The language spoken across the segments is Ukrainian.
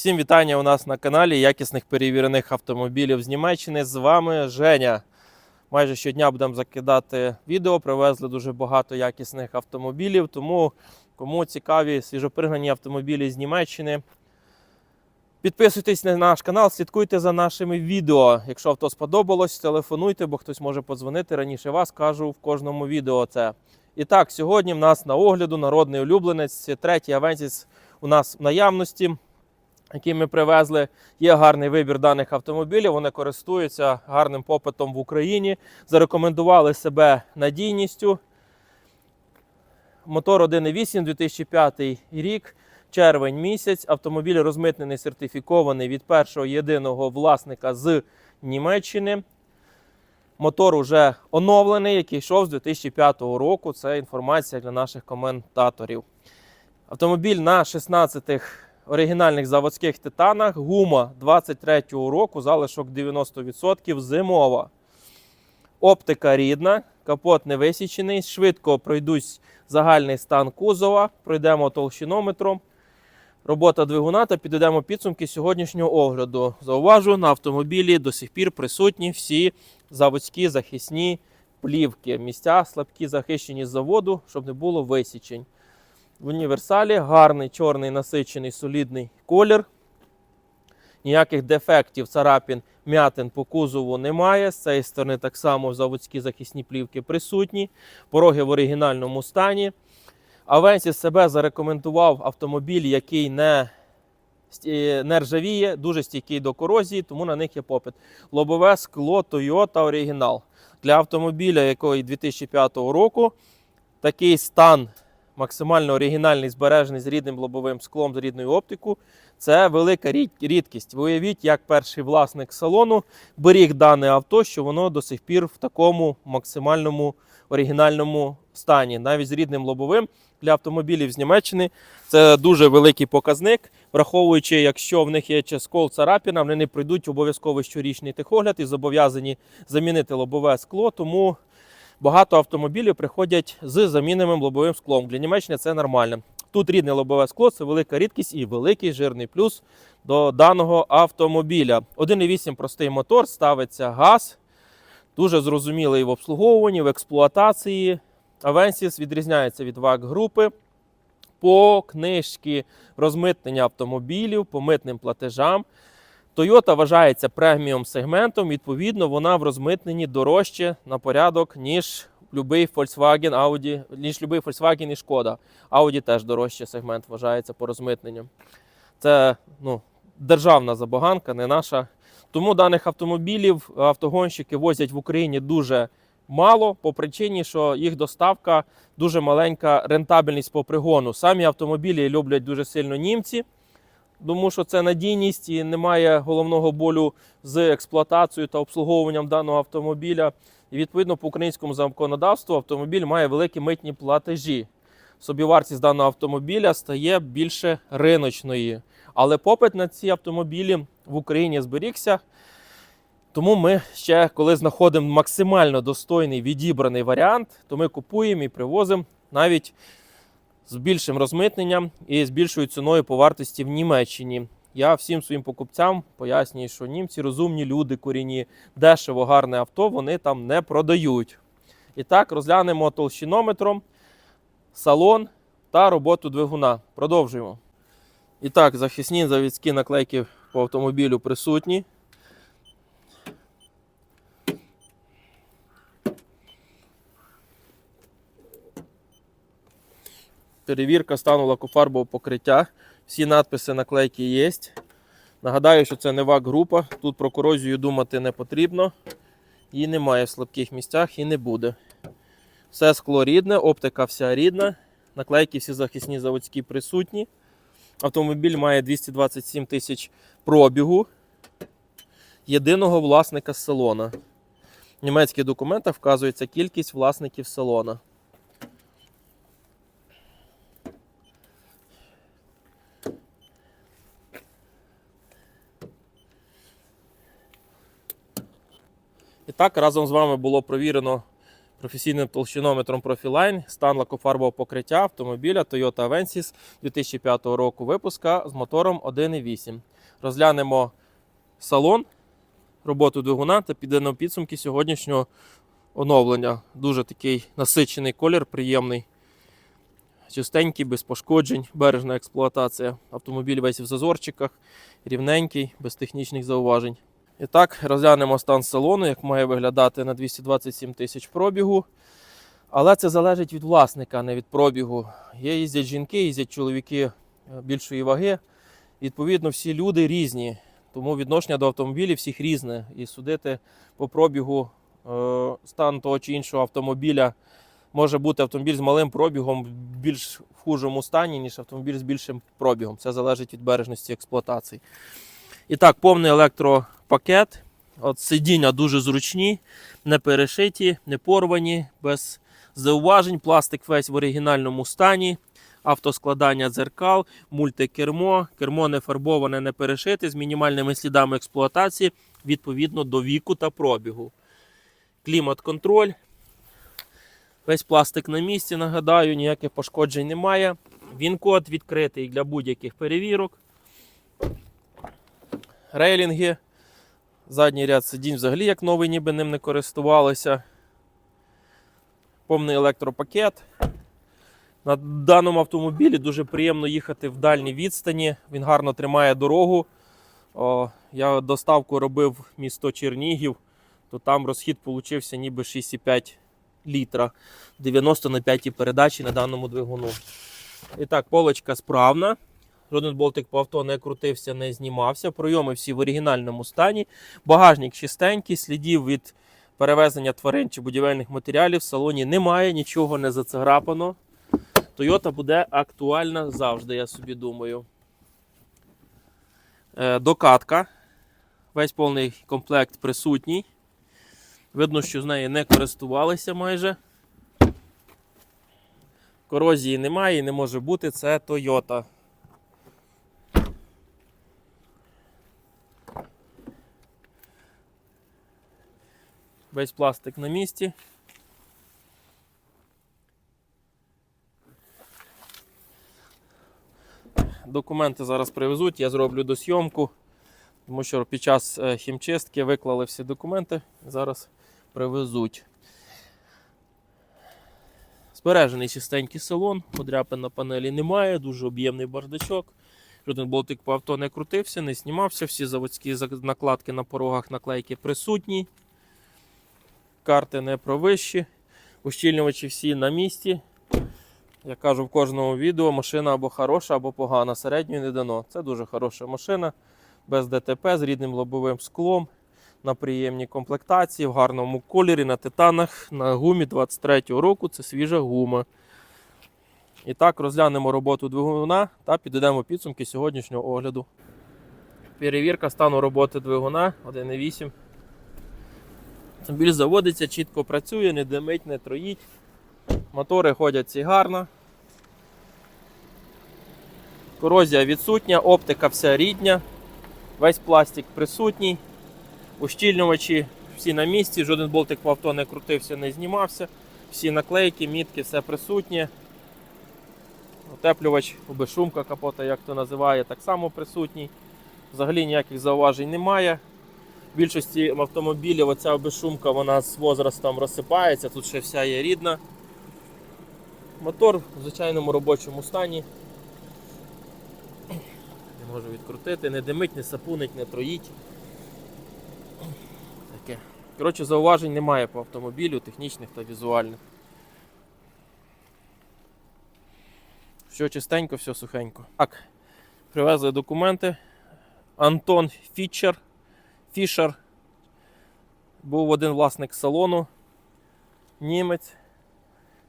Всім вітання у нас на каналі якісних перевірених автомобілів з Німеччини. З вами Женя. Майже щодня будемо закидати відео. Привезли дуже багато якісних автомобілів. Тому кому цікаві свіжопригнані автомобілі з Німеччини. Підписуйтесь на наш канал, слідкуйте за нашими відео. Якщо авто сподобалось, телефонуйте, бо хтось може подзвонити раніше вас. Кажу в кожному відео це. І так, сьогодні в нас на огляду народний улюбленець, третій Авенсіс у нас в наявності які ми привезли. Є гарний вибір даних автомобілів. Вони користуються гарним попитом в Україні. Зарекомендували себе надійністю. Мотор 1.8 2005 рік, червень місяць. Автомобіль розмитнений, сертифікований від першого єдиного власника з Німеччини. Мотор уже оновлений, який йшов з 2005 року. Це інформація для наших коментаторів. Автомобіль на 16 оригінальних заводських титанах. Гума 23-го року, залишок 90%, зимова. Оптика рідна, капот не висічений. Швидко пройдусь загальний стан кузова, пройдемо толщинометром. Робота двигуна та підведемо підсумки сьогоднішнього огляду. Зауважу, на автомобілі до сих пір присутні всі заводські захисні плівки. Місця слабкі захищені з заводу, щоб не було висічень. В універсалі гарний чорний насичений солідний колір. Ніяких дефектів, царапін, м'ятин по кузову немає. З цієї сторони так само заводські захисні плівки присутні. Пороги в оригінальному стані. Авенсіс себе зарекомендував автомобіль, який не, не ржавіє, дуже стійкий до корозії, тому на них є попит. Лобове скло Toyota оригінал. Для автомобіля, якої 2005 року, такий стан максимально оригінальний, збережений з рідним лобовим склом, з рідною оптикою. Це велика рідкість. Ви уявіть, як перший власник салону беріг дане авто, що воно до сих пір в такому максимальному оригінальному стані, навіть з рідним лобовим для автомобілів з Німеччини. Це дуже великий показник, враховуючи, якщо в них є чи скол царапіна, вони не пройдуть обов'язковий щорічний техогляд і зобов'язані замінити лобове скло. Тому багато автомобілів приходять з заміненим лобовим склом. Для Німеччини це нормально. Тут рідне лобове скло це велика рідкість і великий жирний плюс до даного автомобіля. 1,8 простий мотор, ставиться газ. Дуже зрозумілий в обслуговуванні, в експлуатації. Авенсіс відрізняється від ВАК групи по книжці розмитнення автомобілів, по митним платежам. Toyota вважається преміум сегментом, відповідно, вона в розмитненні дорожче на порядок, ніж будь-який Volkswagen, Audi, ніж будь-який Volkswagen і Шкода. Audi теж дорожчий сегмент вважається по розмитненню. Це ну, державна забаганка, не наша. Тому даних автомобілів автогонщики возять в Україні дуже мало по причині, що їх доставка дуже маленька рентабельність по пригону. Самі автомобілі люблять дуже сильно німці, тому що це надійність і немає головного болю з експлуатацією та обслуговуванням даного автомобіля. І відповідно по українському законодавству автомобіль має великі митні платежі. Собівартість даного автомобіля стає більше риночної. Але попит на ці автомобілі в Україні зберігся. Тому ми ще, коли знаходимо максимально достойний відібраний варіант, то ми купуємо і привозимо навіть з більшим розмитненням і з більшою ціною по вартості в Німеччині. Я всім своїм покупцям пояснюю, що німці розумні люди, корінні, дешево, гарне авто вони там не продають. І так, розглянемо толщинометром салон та роботу двигуна. Продовжуємо. І так, захисні завідські наклейки по автомобілю присутні. Перевірка стану лакофарбового покриття. Всі надписи наклейки є. Нагадаю, що це не ВАК група. Тут про корозію думати не потрібно. Її немає в слабких місцях і не буде. Все скло рідне, оптика вся рідна. Наклейки всі захисні заводські присутні. Автомобіль має 227 тисяч пробігу єдиного власника салона. В німецьких документах вказується кількість власників салона. І так, разом з вами було провірено професійним толщинометром Profiline, стан лакофарбового покриття автомобіля Toyota Avensis 2005 року випуска з мотором 1.8. Розглянемо салон, роботу двигуна та підемо підсумки сьогоднішнього оновлення. Дуже такий насичений колір, приємний. Чистенький, без пошкоджень, бережна експлуатація. Автомобіль весь в зазорчиках, рівненький, без технічних зауважень. І так, розглянемо стан салону, як має виглядати на 227 тисяч пробігу. Але це залежить від власника, а не від пробігу. Є їздять жінки, їздять чоловіки е, більшої ваги. Відповідно, всі люди різні. Тому відношення до автомобілів всіх різне. І судити по пробігу е, стан того чи іншого автомобіля може бути автомобіль з малим пробігом в більш хужому стані, ніж автомобіль з більшим пробігом. Це залежить від бережності експлуатації. І так, повний електропакет. От сидіння дуже зручні, не перешиті, не порвані, без зауважень. Пластик весь в оригінальному стані. Автоскладання дзеркал, мультикермо, кермо не фарбоване, не перешите з мінімальними слідами експлуатації відповідно до віку та пробігу. Клімат-контроль. Весь пластик на місці, нагадаю, ніяких пошкоджень немає. Він-код відкритий для будь-яких перевірок. Рейлінги. Задній ряд сидінь взагалі як новий, ніби ним не користувалися. Повний електропакет. На даному автомобілі дуже приємно їхати в дальній відстані. Він гарно тримає дорогу. О, я доставку робив в місто Чернігів, то там розхід получився ніби 6,5 літра. 90 на 5 передачі на даному двигуну. І так, полочка справна. Жоден болтик по авто не крутився, не знімався. Пройоми всі в оригінальному стані. Багажник чистенький, слідів від перевезення тварин чи будівельних матеріалів в салоні немає, нічого не зацеграпано. Toyota буде актуальна завжди, я собі думаю. Е, Докатка. Весь повний комплект присутній. Видно, що з нею не користувалися майже. Корозії немає і не може бути. Це Toyota. Весь пластик на місці. Документи зараз привезуть, я зроблю досйомку, тому що під час е, хімчистки виклали всі документи, зараз привезуть. Збережений чистенький салон, подряпин на панелі немає, дуже об'ємний бардачок. Жоден болтик по авто не крутився, не знімався, всі заводські накладки на порогах наклейки присутні. Карти не провищі. Ущільнювачі всі на місці. Я кажу в кожному відео, машина або хороша, або погана. Середньої не дано. Це дуже хороша машина, без ДТП, з рідним лобовим склом, на приємній комплектації, в гарному кольорі, на титанах, на гумі 23-го року. Це свіжа гума. І так, розглянемо роботу двигуна та підведемо підсумки сьогоднішнього огляду. Перевірка стану роботи двигуна 1.8. Автомобіль заводиться, чітко працює, не димить, не троїть. Мотори ходять всі гарно. Корозія відсутня, оптика вся рідня, весь пластик присутній. Ущільнювачі всі на місці, жоден болтик по авто не крутився, не знімався. Всі наклейки, мітки, все присутнє. Утеплювач, безшумка капота, як то називає, так само присутній. Взагалі ніяких зауважень немає. В більшості автомобілів оця безшумка вона з возрастом розсипається, тут ще вся є рідна. Мотор в звичайному робочому стані. Не можу відкрутити, не димить, не сапунить, не троїть. Таке. Коротше, зауважень немає по автомобілю, технічних та візуальних. Все чистенько, все сухенько. Так, привезли документи. Антон Фічер. Фішер. Був один власник салону. Німець.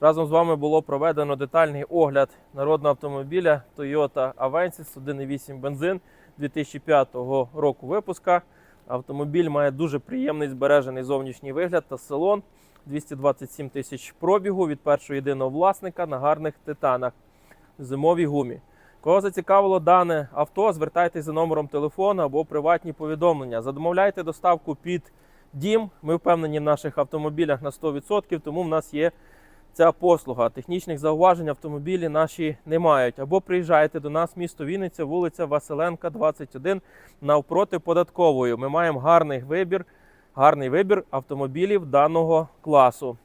Разом з вами було проведено детальний огляд народного автомобіля Toyota Avensis 1.8 бензин 2005 року випуска. Автомобіль має дуже приємний збережений зовнішній вигляд та салон. 227 тисяч пробігу від першого єдиного власника на гарних титанах зимовій гумі. Кого зацікавило дане авто, звертайтеся за номером телефону або приватні повідомлення. Задомовляйте доставку під дім. Ми впевнені в наших автомобілях на 100%, тому в нас є ця послуга. Технічних зауважень автомобілі наші не мають. Або приїжджайте до нас, місто Вінниця, вулиця Василенка, 21, навпроти податкової. Ми маємо гарний вибір, гарний вибір автомобілів даного класу.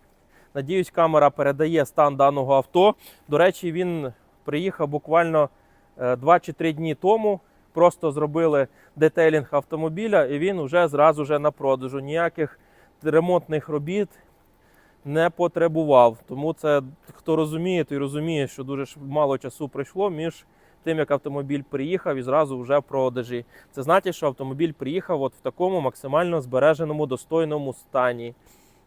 Надіюсь, камера передає стан даного авто. До речі, він приїхав буквально 2 чи 3 дні тому. Просто зробили детейлінг автомобіля, і він вже зразу же на продажу. Ніяких ремонтних робіт не потребував. Тому це хто розуміє, той розуміє, що дуже мало часу пройшло між тим, як автомобіль приїхав і зразу вже в продажі. Це значить, що автомобіль приїхав от в такому максимально збереженому, достойному стані.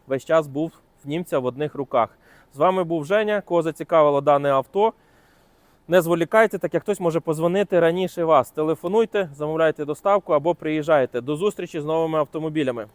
Весь час був в німця в одних руках. З вами був Женя. Кого зацікавило дане авто. Не зволікайте, так як хтось може позвонити раніше вас. Телефонуйте, замовляйте доставку або приїжджайте. До зустрічі з новими автомобілями.